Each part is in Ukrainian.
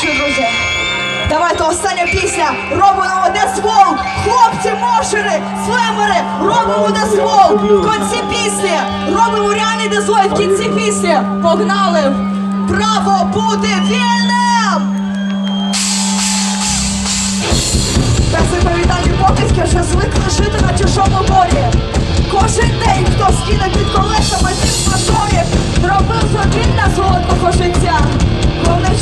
що, друзі? Давайте остання пісня. Робимо десвол. Хлопці, мошери, слемери, робимо десвол. В кінці пісні. Робимо реальний десвол в кінці пісні. Погнали. Право бути вільним! Без привітання покидьки вже звикли жити на чужому полі. Кожен день хто скине під колесами тих машорів, робив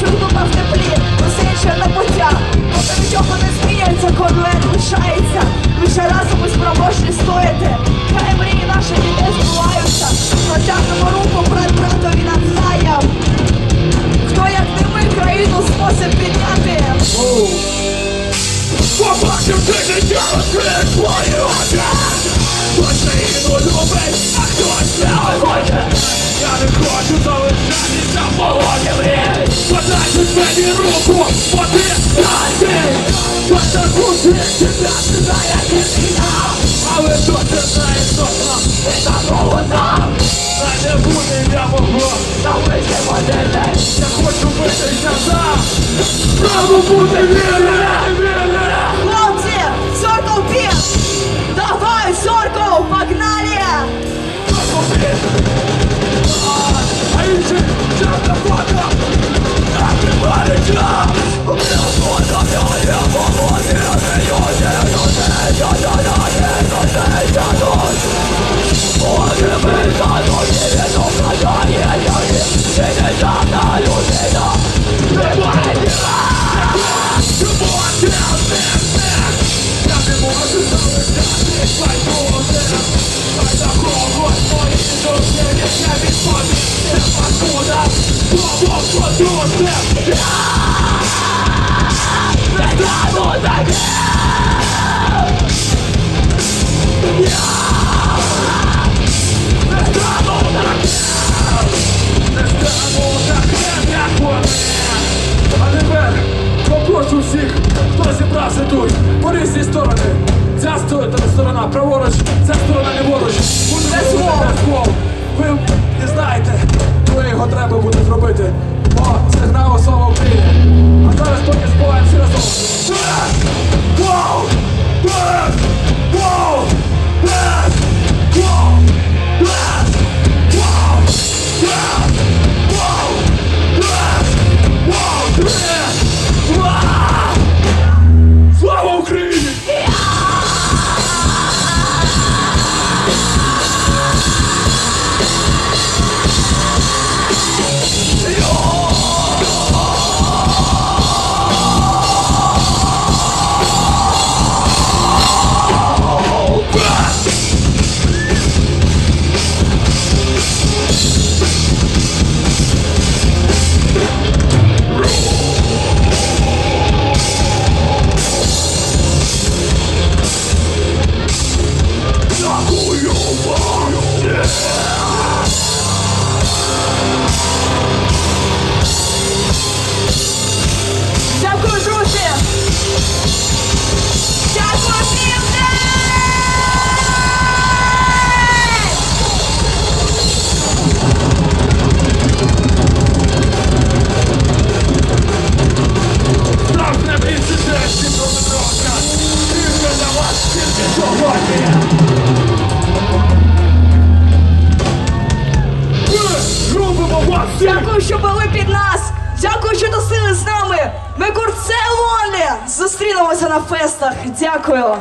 Що в теплі, усе інше на пуття. Поки нічого не змінюється, конвент лишається. Лише разом ми спроможні стояти. Хай мрії наші дітей збуваються. Протягнемо руку брат братові навзаєм. Хто як не ми країну змусить підняти? Побачив ти життя розкрив твої очі Постійно любить, а хтось не хоче Я не хочу залишатися в полоні мені руку, бо ти тебе, ти знає, як війна Але то ти знаєш точно, і та голодна А не буде я мого, на один день Я хочу бити за Право бути вільним, А тепер попрошу всіх, хто зібрався тут, по різні сторони. Ця сторона, праворуч, ця сторона Дякую, друзі! Дякую, Південь! Страшне Дякую, що були під нас! Дякую, що носили з нами! Ми курцелони! Зустрінемося на фестах! Дякую!